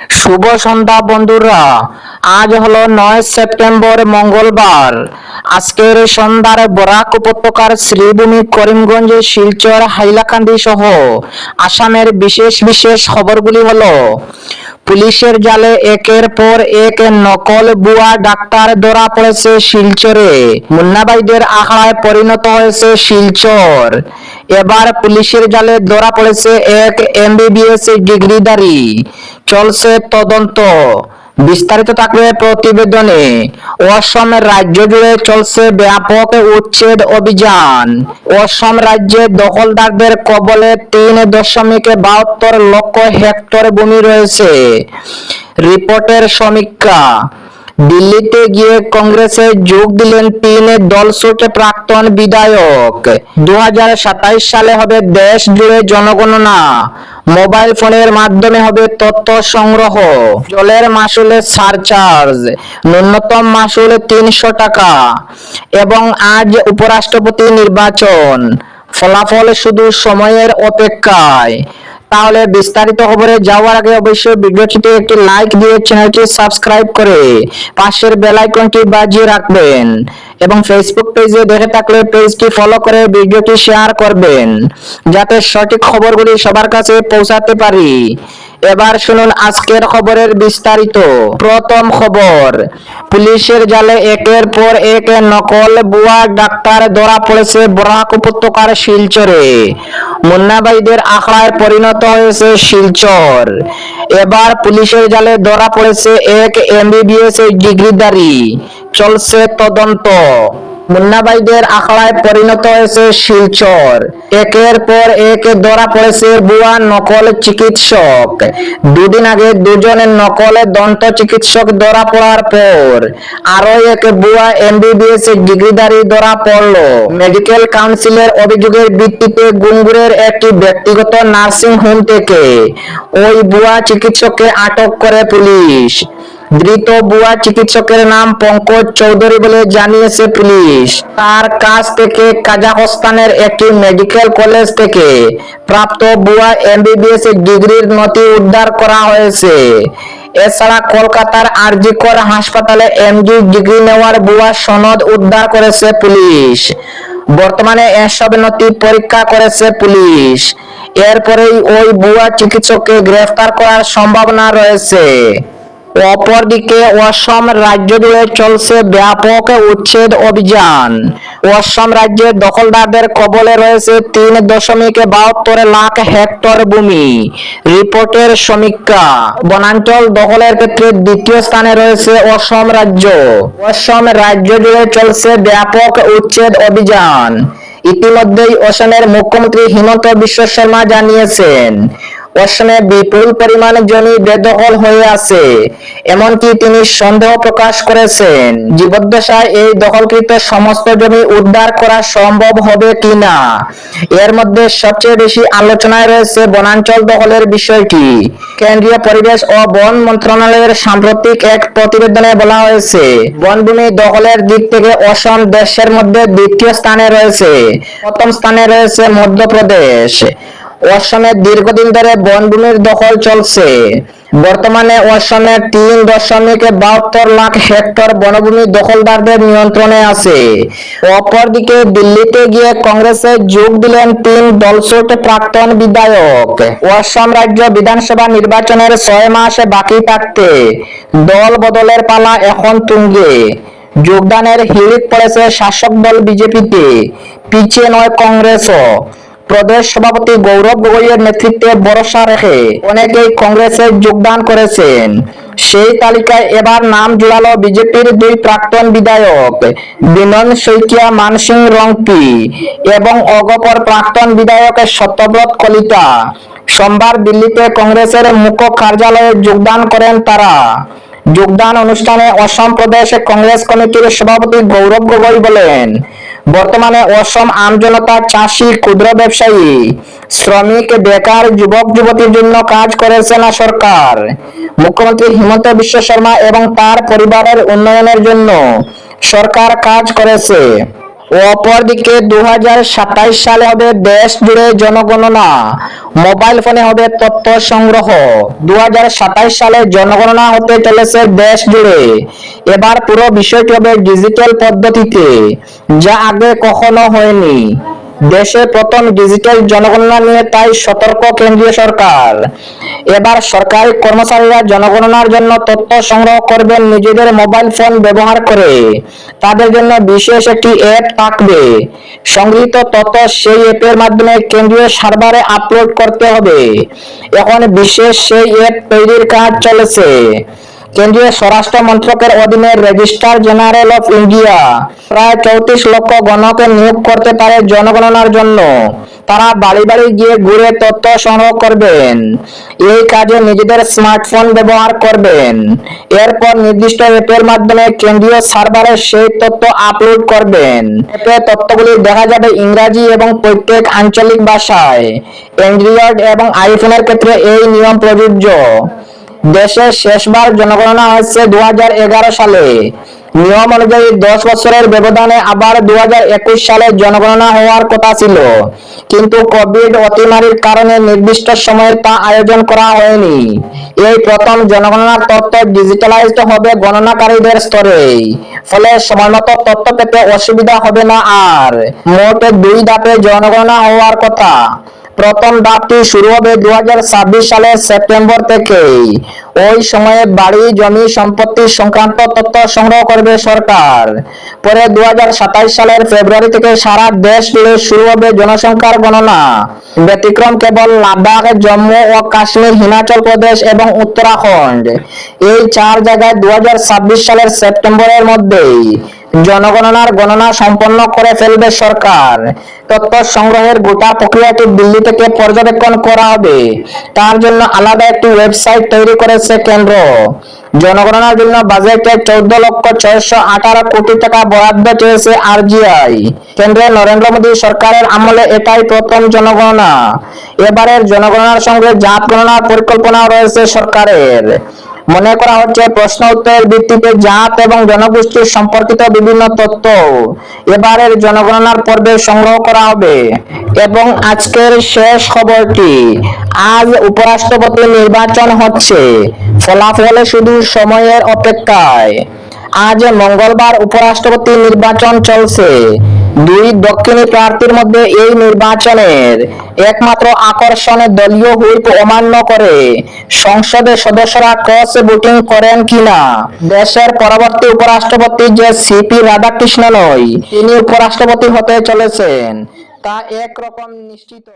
শুভ সন্ধ্যা বন্ধুরা। আজ হলো নয় সেপ্টেম্বর, মঙ্গলবার। আজকের সন্ধ্যার বরাক উপত্যকার শ্রীভূমি করিমগঞ্জ, শিলচর, হাইলাকান্দি সহ আসামের বিশেষ বিশেষ খবরগুলি হলো পুলিশের জালে একের পর এক নকল বুয়া ডাক্তার ধরা পড়েছে শিলচরে। মুন্নাবাইদের আখড়ায় পরিণত হয়েছে শিলচর। এবার পুলিশের জালে ধরা পড়েছে এক এমবিবিএস ডিগ্রিধারী। চলছে তদন্ত। বিস্তারিত থাকবে প্রতিবেদনে। অসম রাজ্য জুড়ে চলছে ব্যাপক উচ্ছেদ অভিযান। অসম রাজ্যে দখলদারদের কবলে তিন দশমিক বাহাত্তর লক্ষ হেক্টর ভূমি রয়েছে। রিপোর্টের সমীক্ষা দিল্লিতে গিয়ে কংগ্রেসে যোগ দিলেন তিন দলছুট প্রাক্তন বিধায়ক। দু সালে হবে দেশ জুড়ে জনগণনা। মোবাইল ফোনের মাধ্যমে হবে তথ্য সংগ্রহ। জলের মাসুলে সারচার্জ। ন্যূনতম মাসুল তিনশো টাকা। এবং আজ উপরাষ্ট্রপতি নির্বাচন। ফলাফল শুধু সময়ের অপেক্ষায়। তাহলে বিস্তারিত খবরে যাওয়ার আগে অবশ্যই ভিডিওটিতে একটি লাইক দিয়ে চ্যানেলটি সাবস্ক্রাইব করে পাশের বেল আইকনটি বাজিয়ে রাখবেন এবং ফেসবুক পেজে দেখে থাকলে পেজটি ফলো করে ভিডিওটি শেয়ার করবেন যাতে সঠিক খবরগুলি সবার কাছে পৌঁছাতে পারি। এবার শুনুন আজকের খবরের বিস্তারিত। প্রথম খবর, পুলিশের জালে একের পর এক নকল বুয়া ডাক্তার ধরা পড়েছে বরাক উপত্যকার শিলচরে। মুন্নাবাইদের আখড়ায় পরিণত হয়েছে শিলচর। এবার পুলিশের জালে ধরা পড়েছে এক এমবিবিএস ডিগ্রিধারী। চলছে তদন্ত। মুন্নাবাইদের আখড়ায় পরিণত হয়েছে শিলচর। একের পর এক ধরা পড়েছে বুয়া নকল চিকিৎসক। দুদিন আগে দুজনের নকলে দন্ত চিকিৎসক ধরা পড়ার পর আরও এক বুয়া এমবিবিএস ডিগ্রিধারী ধরা পড়ল। মেডিকেল কাউন্সিলের অভিযোগের ভিত্তিতে গুঙ্গুরের একটি ব্যক্তিগত নার্সিং হোম থেকে ওই বুয়া চিকিৎসককে আটক করে পুলিশ। ধৃত বুয়া চিকিৎসকের নাম পঙ্কজ চৌধুরী বলে জানিয়েছে পুলিশ। তার কাছ থেকে কাজাখস্তানের একটি মেডিকেল কলেজ থেকে প্রাপ্ত বুয়া এমবিবিএস ডিগ্রির নথি উদ্ধার করা হয়েছে। এছাড়া কলকাতার আরজিকর হাসপাতালে এমডি ডিগ্রি নেওয়ার বুয়া সনদ উদ্ধার করেছে পুলিশ। বর্তমানে এসব নথি পরীক্ষা করেছে পুলিশ। এরপরেই ওই বুয়া চিকিৎসককে গ্রেফতার করার সম্ভাবনা রয়েছে। অপরদিকে অসম রাজ্য জুড়ে চলছে ব্যাপক উচ্ছেদ অভিযান। অসম রাজ্যের দখলদারদের কবলে রয়েছে তিন দশমিক বাহাত্তর লাখ হেক্টর ভূমি। রিপোর্টের সমীক্ষা। বনাঞ্চল দখলের ক্ষেত্রে দ্বিতীয় স্থানে রয়েছে অসম রাজ্য। অসম রাজ্য জুড়ে চলছে ব্যাপক উচ্ছেদ অভিযান। ইতিমধ্যেই অসমের মুখ্যমন্ত্রী হিমন্ত বিশ্ব শর্মা জানিয়েছেন অসমে বিপুল পরিমাণ জমি বেদখল হয়ে আছে, এমনকি তিনি সন্দেহ প্রকাশ করেছেন জীবদ্দশায় এই দখলকৃত সমস্ত জমি উদ্ধার করা সম্ভব হবে কিনা এর মধ্যে সবচেয়ে বেশি আলোচনায় রয়েছে বনাঞ্চল দখলের বিষয়টি কেন্দ্রীয় পরিবেশ ও বন মন্ত্রণালয়ের সাম্প্রতিক এক প্রতিবেদনে বলা হয়েছে বনভূমি দখলের দিক থেকে অসম দেশের মধ্যে দ্বিতীয় স্থানে রয়েছে। প্রথম স্থানে রয়েছে মধ্যপ্রদেশ। অসমে দীর্ঘদিন ধরে বনভূমির দখল চলছে। বর্তমানে অসমের তিন দশমিক বাহাত্তর লাখ হেক্টর বনভূমি দখলদারদের নিয়ন্ত্রণে আছে। অপরদিকে দিল্লিতে গিয়ে কংগ্রেসে যোগ দিলেন তিন দলছুট প্রাক্তন বিধায়ক। অসম রাজ্য বিধানসভা নির্বাচনের ছয় মাস বাকি থাকতে দল বদলের পালা এখন তুঙ্গে। যোগদানের হিড়িক পড়েছে শাসক দল বিজেপিতে, পিছিয়ে নয় কংগ্রেসও। প্রদেশ সভাপতি গৌরব গগৈয়ের নেতৃত্বে ভরসা রেখে অনেকেই কংগ্রেসে যোগদান করেছেন। সেই তালিকায় এবার নাম জোড়ালো বিজেপির দুই প্রাক্তন বিধায়ক বিনন শইকিয়া, মানসিং রংপি এবং অগপর প্রাক্তন বিধায়ক সত্যব্রত কলিতা। সোমবার দিল্লিতে কংগ্রেসের মুখ্য কার্যালয়ে যোগদান করেন তারা। যোগদান অনুষ্ঠানে অসম প্রদেশ কংগ্রেস কমিটির সভাপতি গৌরব গগৈ বলেন বর্তমানে অসম আমজনতা চাষি ক্ষুদ্র ব্যবসায়ী, শ্রমিক, বেকার, যুবক, যুবতীর জন্য কাজ করেছে না সরকার। মুখ্যমন্ত্রী হিমন্ত বিশ্ব শর্মা এবং তার পরিবারের উন্নয়নের জন্য সরকার কাজ করেছে। অপরদিকে দু সালে হবে দেশ জুড়ে জনগণনা। মোবাইল ফোনে হবে তথ্য সংগ্রহ। দু সালে জনগণনা হতে চলেছে দেশ জুড়ে। এবার পুরো বিষয়টি হবে ডিজিটাল পদ্ধতিতে, যা আগে কখনো হয়নি। দেশে প্রথম ডিজিটাল জনগণনা নিয়ে তাই সতর্ক কেন্দ্রীয় সরকার। এবার সরকারি কর্মচারীরা জনগণনার জন্য তথ্য সংগ্রহ করবেন নিজেদের মোবাইল ফোন ব্যবহার করে। তাদের জন্য বিশেষ একটি অ্যাপ থাকবে। সংগৃহীত তথ্য সেই অ্যাপের মাধ্যমে কেন্দ্রীয় সার্ভারে আপলোড করতে হবে। এখন বিশেষ সেই অ্যাপ তৈরির কাজ চলেছে। কেন্দ্রীয় স্বরাষ্ট্র মন্ত্রকের অধীনে রেজিস্ট্রার জেনারেল অফ ইন্ডিয়া। প্রায় চৌত্রিশ লক্ষ গণকে নিয়োগ করতে পারে জনগণনার জন্য। তারা বাড়ি বাড়ি গিয়ে ঘুরে তথ্য সংগ্রহ করবেন। এই কাজে নিজেদের স্মার্টফোন ব্যবহার করবেন। এরপর নির্দিষ্ট অ্যাপের মাধ্যমে কেন্দ্রীয় সার্ভারে সেই তথ্য আপলোড করবেন। অ্যাপে তথ্যগুলি দেখা যাবে ইংরাজি এবং প্রত্যেক আঞ্চলিক ভাষায়। অ্যান্ড্রয়েড এবং আইফোনের ক্ষেত্রে এই নিয়ম প্রযোজ্য। দেশে শেষবার জনগণনা হয়েছে দু সালে। নিয়ম অনুযায়ী দশ বছরের ব্যবধানে আবার দু সালে জনগণনা হওয়ার কথা ছিল। কিন্তু কোভিড অতিমারির কারণে নির্দিষ্ট সময়ে তা আয়োজন করা হয়নি। এই প্রথম জনগণনার তথ্য ডিজিটালাইজড হবে গণনাকারীদের স্তরে। ফলে সময়মতো তথ্য পেতে অসুবিধা হবে না আর। মোট দুই ধাপে জনগণনা হওয়ার কথা। প্রথম ধাপটি শুরু হবে দু সালের সেপ্টেম্বর থেকে ওই সময়ে বাড়ি, জমি, সম্পত্তি সংক্রান্ত তথ্য সংগ্রহ করবে সরকার। পরে দু সালের ফেব্রুয়ারি থেকে সারা দেশ জুড়ে শুরু হবে জনসংখ্যার গণনা। ব্যতিক্রম কেবল লাদাখ, জম্মু ও কাশ্মীর, হিমাচল প্রদেশ এবং উত্তরাখণ্ড। এই চার জায়গায় দু হাজার ছাব্বিশ সালের সেপ্টেম্বরের মধ্যেই জনগণনার গণনা সম্পন্ন করে ফেলবে সরকার। তথ্য সংগ্রহের গোটা প্রক্রিয়াটি দিল্লি থেকে পর্যবেক্ষণ করা হবে। তার জন্য আলাদা একটি ওয়েবসাইট তৈরি করেছে কেন্দ্র। জনগণনার জন্য বাজেটে চৌদ্দ লক্ষ ছয়শো আঠারো কোটি টাকা বরাদ্দ চেয়েছে আরজিআই। কেন্দ্রে নরেন্দ্র মোদী সরকারের আমলে এটাই প্রথম জনগণনা। এবারের জনগণনার সঙ্গে জাত গণনার পরিকল্পনা রয়েছে সরকারের। মনে করা হচ্ছে প্রশ্ন উত্তরের ভিত্তিতে জাত এবং জনগোষ্ঠীর সম্পর্কিত বিভিন্ন তথ্য এবারের জনগণনার পর্বে সংগ্রহ করা হবে। এবং আজকের শেষ খবরটি, আজ উপরাষ্ট্রপতি নির্বাচন হচ্ছে। ফলাফলে শুধু সময়ের অপেক্ষায়। আজ মঙ্গলবার উপরাষ্ট্রপতি নির্বাচন চলছে। দুই দক্ষিণী প্রার্থীর মধ্যে এই নির্বাচনের একমাত্র আকর্ষণে দলীয় হুইপ অমান্য করে সংসদের সদস্যরা ক্রস ভোটিং করেন কিনা? দেশের পরবর্তী উপরাষ্ট্রপতি যে সিপি রাধাকৃষ্ণনই, তিনি উপরাষ্ট্রপতি হতে চলেছেন, তা একরকম নিশ্চিত।